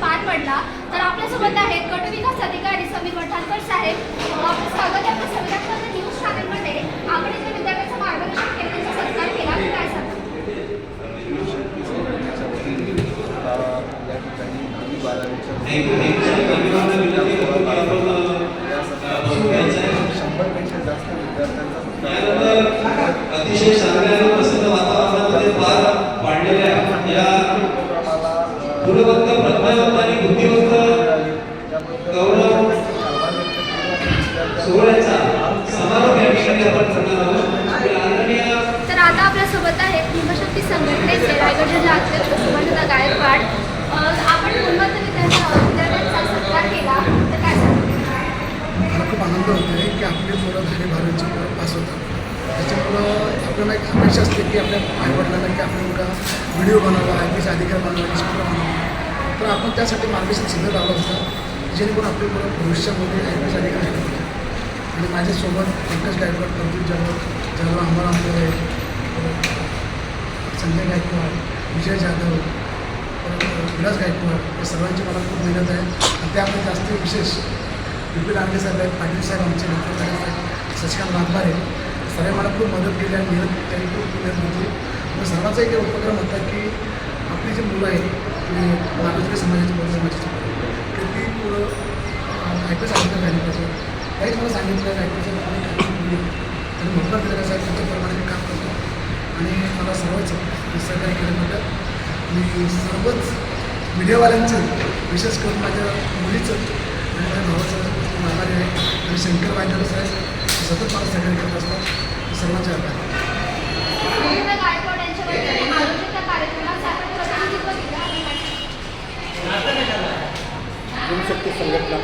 पार पडला. तर आपल्यासोबत आहेत गट विकास अधिकारी समीर वठारकर साहेब. आपलं स्वागत आहे आपल्या संविधान पर्व न्यूज चॅनलमध्ये आपण इथे विद्यार्थ्यांचं मार्गदर्शन केलं त्यांचा सत्कार केला आपण काय सांगा या ठिकाणी दहावी बारावीच्या शंभरपेक्षा जास्त विद्यार्थ्यांचा अतिशय चांगल्या प्रसन्न वातावरणामध्ये पार पाडलेल्या या गुणवंत आणि बुद्धिवंत गौरव सोहळ्याचा समारोप या ठिकाणी आपण करणार आहोत तर आता आपल्यासोबत आहे भीमशक्ती संघटनेचे रायगड जिल्हा अध्यक्ष सुवर्णदा गायकवाड मला खूप आनंद होतो आहे की आपली मुलं दहावी बारावीची मुलं पास होतात. त्याच्यामुळं आपल्याला एक अपेक्षा असते की आपल्या आईवडिलांना की आपल्या मुलगा व्हिडिओ बनवला आय पी एस अधिकारी बनवला तर आपण त्यासाठी मार्गदर्शन सिद्ध लावलं होतं जेणेकरून आपली मुलं भविष्यामध्ये आय पी एस अधिकारी आणि माझ्यासोबत एकच गायकवाड प्रदीप जाधव जाधव आम्हाला आंबोळे संजय गायकवाड विजय जाधव विलास गायकवाड या सर्वांची मला खूप मेहनत आहे. आणि त्यामध्ये जास्त विशेष विपिन आंबे साहेब आहेत पाटील साहेब आमचे डॉक्टर साहेब आहेत. शशिकांत वाघमारे मला खूप मदत केली आणि मेहनत त्यांनी खूप मेहनत घेतली. मग सर्वांचा एक उपक्रम होता की आपली जी मुलं आहेत ती महाराष्ट्रीय समाजाची मुलं समाजाची तर ती मुलं आय सांगितलं एस झाली पाहिजे काहीच मला सांगितलं आय पी एस मुली आणि मोठा कसं आहे त्याच्याप्रमाणे मी काम करतो. आणि मला सर्वच सहकार्य केल्याबद्दल मी सर्वच मीडियावाल्यांचं विशेष करून माझ्या मुलीचं आणि माझ्या भावाचं खूप आभारी आहे आणि शंकर वायकर साहेब सतत मला सहकार्य करत असतात सर्वांचे आभार संघटना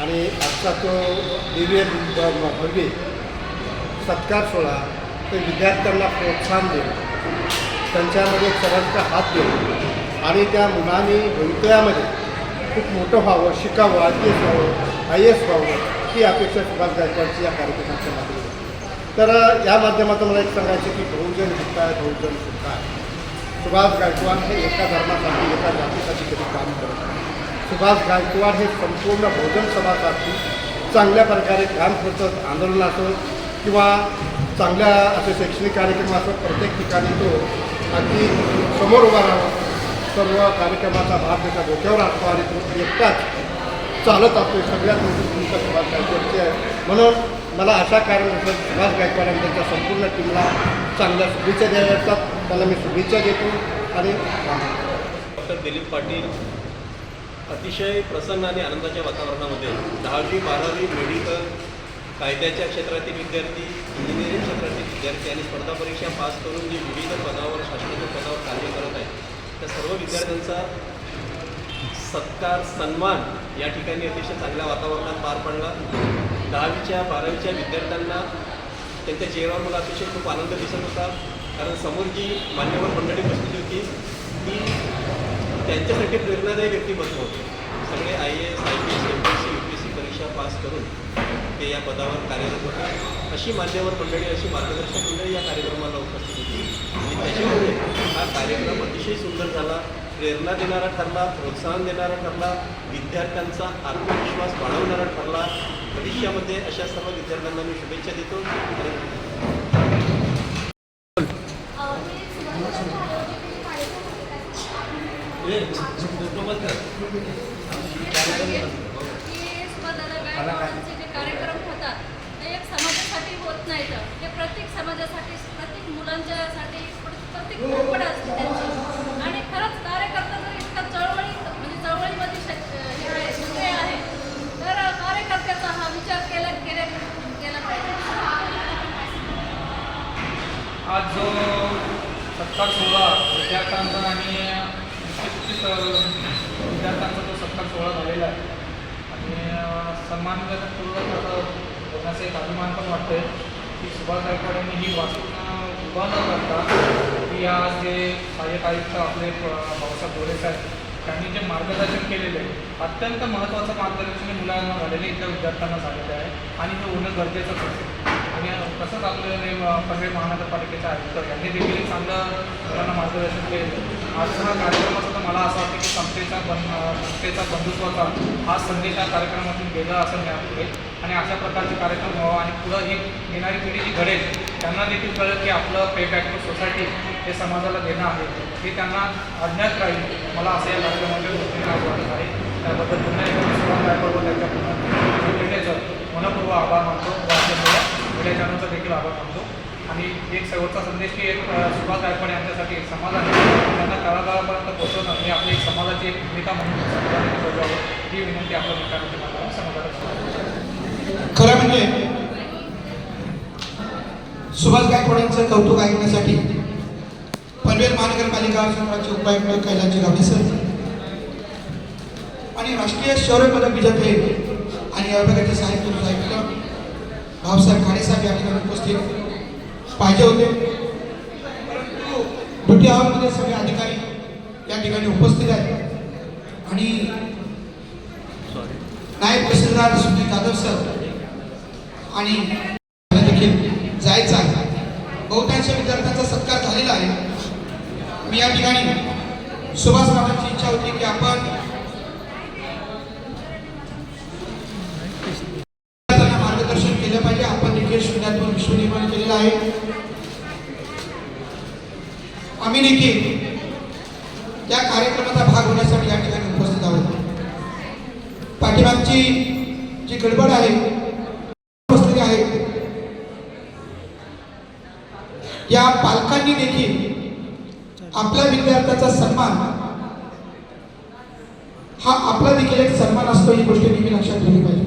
आणि आजचा तो दिव्य भव्य सत्कार सोहळा ते विद्यार्थ्यांना प्रोत्साहन देणं. त्यांच्यामध्ये सर्वांचा हात देणं. आणि त्या मुलांनी भवितव्यामध्ये खूप मोठं व्हावं शिकावं आय पी एस व्हावं आय एस व्हावं ही अपेक्षा सुभाष गायकवाडची या कार्यक्रमाच्या माध्यमातून. तर या माध्यमातून मला एक सांगायचं की बहुजन हिताय बहुजन आहे. सुभाष गायकवाड हे एका धर्मासाठी एका जातीसाठी कधी काम करत नाही. सुभाष गायकवाड हे संपूर्ण बहुजन समाजासाठी चांगल्या प्रकारे काम करतात आंदोलन असो किंवा चांगल्या असे शैक्षणिक कार्यक्रम असं प्रत्येक ठिकाणी तो अगदी समोर उभा राहावा सर्व कार्यक्रमाचा भाग त्याच्या डोक्यावर असतो आणि तो एकटाच चालत असतो. सगळ्यात मोठी भूमिका सुभाष गायकवाडची आहे. म्हणून मला अशा कारण सुभाष गायकवाड आणि त्यांच्या संपूर्ण टीमला चांगल्या शुभेच्छा द्याव्या असतात त्याला मी शुभेच्छा देतो आणि डॉक्टर दिलीप पाटील अतिशय प्रसन्न आणि आनंदाच्या वातावरणामध्ये दहावी बारावी मेडिकल कायद्याच्या क्षेत्रातील विद्यार्थी इंजिनिअरिंग क्षेत्रातील विद्यार्थी आणि स्पर्धा परीक्षा पास करून जे विविध पदावर शासनाच्या पदावर कार्य करत आहेत त्या सर्व विद्यार्थ्यांचा सत्कार सन्मान या ठिकाणी अतिशय चांगल्या वातावरणात पार पडला. दहावीच्या बारावीच्या विद्यार्थ्यांना त्यांच्या चेहऱ्यावर मला अतिशय खूप आनंद दिसत होता. कारण समोर जी मान्यवर मंडळी बसलेली होती ती त्यांच्यासाठी प्रेरणादायी व्यक्तिमत्व. होते सगळे I A S I P S M P S परीक्षा पास करून ते या पदावर कार्यरत होते. अशी मान्यवर मंडळी अशी मार्गदर्शक मंडळी या कार्यक्रमाला उपस्थित होती. आणि त्याच्यामुळे हा कार्यक्रम अतिशय सुंदर झाला. प्रेरणा देणारा ठरला प्रोत्साहन देणारा ठरला विद्यार्थ्यांचा आत्मविश्वास वाढवणारा ठरला. भविष्यामध्ये अशा सर्व विद्यार्थ्यांना मी शुभेच्छा देतो. कार्यक्रम होते की स्वतःला गायकवाडांचे जे कार्यक्रम होतात ते एक समाजासाठी होत नाहीत ते प्रत्येक समाजासाठी प्रत्येक मुलांच्यासाठी प्रत्येक धडपड असते त्यांची. आणि खरंच कार्यकर्ता जर इतका चळवळी म्हणजे चळवळीमध्ये हे आहे आहे तर कार्यकर्त्याचा हा विचार केला केला केला पाहिजे. आज जो सत्कार सोहळा विद्यार्थ्यांचा आणि विद्यार्थ्यांचा जो सत्कार सोहळा झालेला आहे आणि सन्मानपूर्वक असं बोलण्याचा एक अभिमान पण वाटतोय की सुभाष गायकवाड यांनी ही वाचून बंद न करता की या जे सहाय्यक आयुक्त आपले प- भाऊसाहेब गोरे साहेब त्यांनी जे मार्गदर्शन केलेलं आहे अत्यंत महत्त्वाचं मार्गदर्शन हे मुलांना झालेलं इथल्या विद्यार्थ्यांना झालेलं आहे आणि हे होणं गरजेचंच असेल आणि तसंच आपले हे पनवेल महानगरपालिकेचे आयुक्त यांनी देखील चांगलं मुलांना मार्गदर्शन केलेलं आहे. हा कार्यक्रम मला असं वाटतं की संस्थेचा बन संस्थेचा बंधुत्वाचा हा संदेश या कार्यक्रमातून गेला असं मी आणि अशा प्रकारचे कार्यक्रम व्हावा आणि पुढं ही येणारी पिढी जी घडेल त्यांना देखील कळेल की आपलं पे बॅक टू सोसायटी हे समाजाला देणं आहे. हे त्यांना अज्ञात राहील. मला असं या कार्यक्रमाच्या दृष्टीने वाटत आहे. त्याबद्दल पुन्हा एकदा मी त्यांच्या पुन्हा मनपूर्व आभार मानतो. व मीडिया चॅनलचा देखील आभार मानतो. आणि एक शेवटचा संदेश की एक सुभाष गायकवाड यांच्यासाठी एक त्यांना तळागाळापर्यंत पोहोचवणं हे आपली एक समाजाची एक भूमिका म्हणून समाजाने बजावं ही विनंती आपल्या मित्रांच्या मला समाजाला खरं म्हणजे सुभाष गायकवाडांचं कौतुक ऐकण्यासाठी पनवेल महानगरपालिका संघाचे उपायुक्त कैलासजी गावडे सर आणि राष्ट्रीय शौर्य पदक विजेते आणि अभ्यागाचे विभागाचे साहित्य साहित्य भाऊसाहेब खाडेसाहेब या ठिकाणी उपस्थित. पाहिजे होते. परंतु ड्युटी हॉलमध्ये सगळे अधिकारी या ठिकाणी उपस्थित आहेत. आणि नायब तहसीलदार सुनील जाधव सर आणि देखील जायचं आहे. बहुतांश विद्यार्थ्यांचा सत्कार झालेला आहे. मी या ठिकाणी सुभाष रावांची इच्छा होती की आपण मार्गदर्शन केलं पाहिजे. आपण देखील शून्यातून विश्व निर्माण केलेलं आहे आम्ही देखील या कार्यक्रमाचा भाग होण्यासाठी या ठिकाणी उपस्थित आहोत. पाठीमागची जी गडबड आहे उपस्थिती आहे या पालकांनी देखील आपल्या विद्यार्थ्याचा सन्मान हा आपला देखील एक सन्मान असतो ही गोष्ट नेहमी लक्षात ठेवली पाहिजे.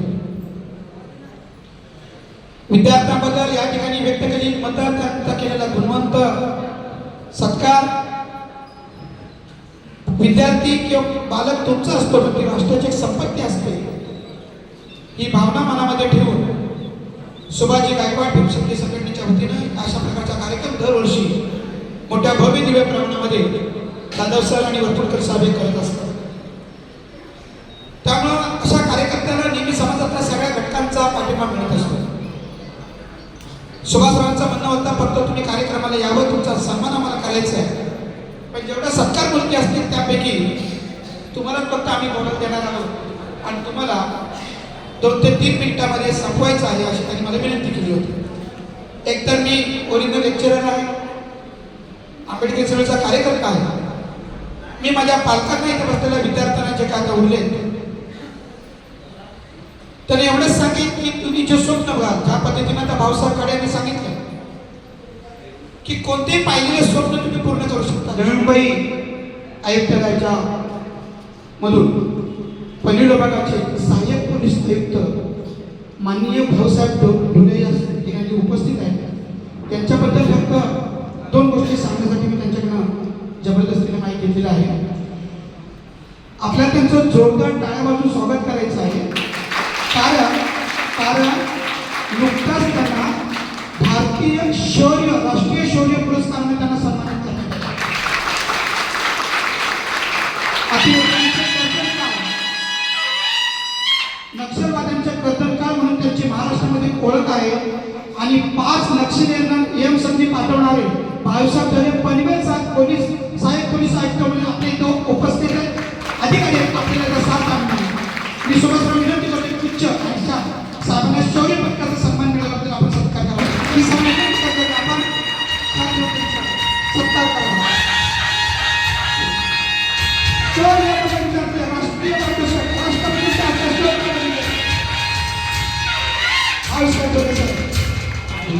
विद्यार्थ्यांबद्दल या ठिकाणी व्यक्त केली मतदार केलेला गुणवंत सत्कार. विद्यार्थी किंवा बालक तुमचा असतो पण ती राष्ट्राची संपत्ती असते. ही भावना मनामध्ये ठेवून सुभाजी गायकवाड भीमशक्ती संघटनेच्या वतीनं अशा प्रकारचा कार्यक्रम दरवर्षी मोठ्या भव्य दिव्य प्रमाणामध्ये जाधव सर आणि वर्तुळकर साहेब करत असतात. सुभाषरावांचं म्हणणं होतं फक्त तुम्ही कार्यक्रमाला यावं तुमचा सन्मान आम्हाला करायचा आहे. पण जेवढ्या सत्कार मुलगी असतील त्यापैकी तुम्हाला फक्त आम्ही बोलत देणार आहोत. आणि तुम्हाला दोन ते तीन मिनिटामध्ये संपवायचं आहे अशी त्यांनी मला विनंती केली होती. एकतर मी ओरिजिनल लेक्चरर आहे आंबेडकर चळवळीचा कार्यकर्ता आहे. मी माझ्या पालकांना इथे बसलेल्या विद्यार्थ्यांना जे काय आता उरले तर एवढंच सांगेन की तुम्ही जे स्वप्न बघाल ज्या पद्धतीनं आता भाऊसाहेबकडे यांनी सांगितलं की कोणतेही पाहिलेले स्वप्न तुम्ही पूर्ण करू शकता. मुंबई आयुक्तालयाच्या मधून पनवेल विभागाचे सहाय्यक पोलीस आयुक्त माननीय भाऊसाहेब डोले या ठिकाणी उपस्थित आहेत. त्यांच्याबद्दल फक्त दोन गोष्टी सांगण्यासाठी मी त्यांच्याकडनं जबरदस्तीने माहिती घेतलेली आहे. आपल्याला त्यांचं जोरदार टाळ्या स्वागत करायचं आहे. कारण कारण नुकताच त्यांना भारतीय शौर्य राष्ट्रीय शौर्य पुरस्काराने त्यांना सन्मानित करण्यात आले. नक्षलवाद्यांच्या कर्तनकाळ म्हणून त्यांची महाराष्ट्रामध्ये ओळख आहे आणि पाच नक्षलींना एम संधी पाठवणारे भाऊसाहेब पनवेल साहेब पोलीस साहेब पोलीस आयुक्त म्हणून आपल्या इथं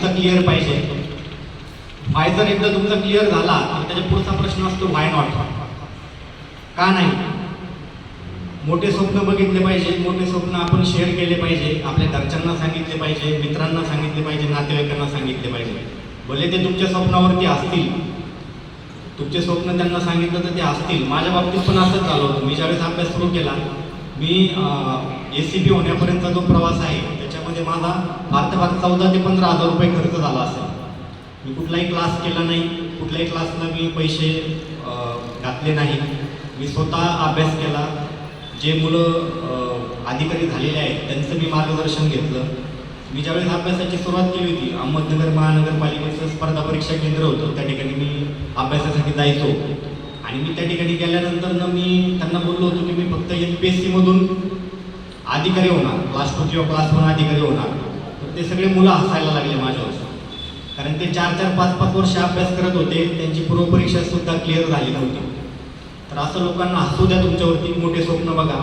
तुमचा क्लिअर पाहिजे. व्हाय जर एकदा तुमचा क्लिअर झाला तर त्याच्या पुढचा प्रश्न असतो व्हाय नॉट का नाही? मोठे स्वप्न बघितले पाहिजे. मोठे स्वप्न आपण शेअर केले पाहिजे. आपल्या घरच्यांना सांगितले पाहिजे. मित्रांना सांगितले पाहिजे. नातेवाईकांना सांगितले पाहिजे. भले ते तुमच्या स्वप्नावरती असतील. तुमचे स्वप्न त्यांना सांगितलं तर ते असतील. माझ्या बाबतीत पण असंच झालं होतं. मी ज्यावेळेस अभ्यास सुरू केला मी एस सी पी होण्यापर्यंतचा जो प्रवास आहे त्याच्यामध्ये माझा भारताभार चौदा ते पंधरा हजार रुपये खर्च झाला असेल. मी कुठलाही क्लास केला नाही कुठल्याही क्लासला मी पैसे घातले नाही. मी स्वतः अभ्यास केला. जे मुलं अधिकारी झालेले आहेत त्यांचं मी मार्गदर्शन घेतलं. मी ज्यावेळेस अभ्यासाची सुरुवात केली होती अहमदनगर महानगरपालिकेचं स्पर्धा परीक्षा केंद्र होतं त्या ठिकाणी मी अभ्यासासाठी जायचो. आणि मी त्या ठिकाणी गेल्यानंतर मी त्यांना बोललो होतो की मी फक्त एम पी एस सीमधून अधिकारी होणार क्लास टू किंवा क्लास वन अधिकारी होणार. तर ते सगळे मुलं हसायला लागले माझ्यावर. कारण ते चार चार पाच पाच वर्ष अभ्यास करत होते त्यांची पूर्वपरीक्षा सुद्धा क्लिअर झाली नव्हती. तर असं लोकांना हसू द्या तुमच्यावरती मोठे स्वप्न बघा.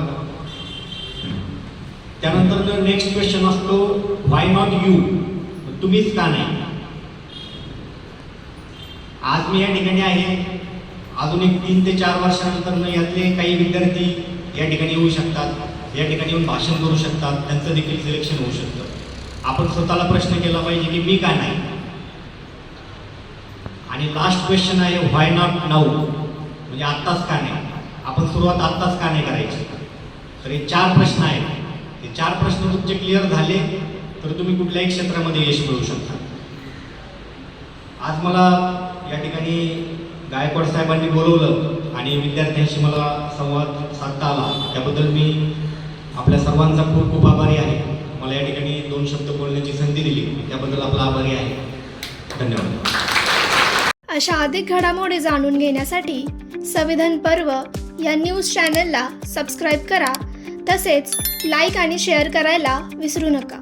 त्यानंतर नेक्स्ट क्वेश्चन असतो व्हाय नॉट यू तुम्हीच का नाही? आज मी या ठिकाणी आहे. अजून एक तीन ते चार वर्षानंतर यातले काही विद्यार्थी या ठिकाणी येऊ शकतात. या ठिकाणी येऊन भाषण करू शकतात त्यांचं देखील सिलेक्शन होऊ शकतं. आपण स्वतःला प्रश्न केला पाहिजे की मी का नाही? आणि लास्ट क्वेश्चन आहे व्हाय नॉट नाऊ म्हणजे आत्ताच का नाही? आपण सुरुवात आत्ताच का नाही करायची? तर हे चार प्रश्न आहेत. हे चार प्रश्न तुमचे क्लिअर झाले तर तुम्ही कुठल्याही क्षेत्रामध्ये यश मिळवू शकता. आज मला या ठिकाणी गायकवाड साहेबांनी बोलवलं आणि विद्यार्थ्यांशी मला संवाद साधता आला. त्याबद्दल मी आपल्या सर्वांचा खूप खूप आभारी आहे. मला या ठिकाणी दोन शब्द बोलण्याची संधी दिली. त्याबद्दल आपला आभारी आहे. धन्यवाद. अशा अधिक घडामोडी जाणून घेण्यासाठी संविधान पर्व या न्यूज चॅनलला सबस्क्राईब करा. तसेच लाईक आणि शेअर करायला विसरू नका.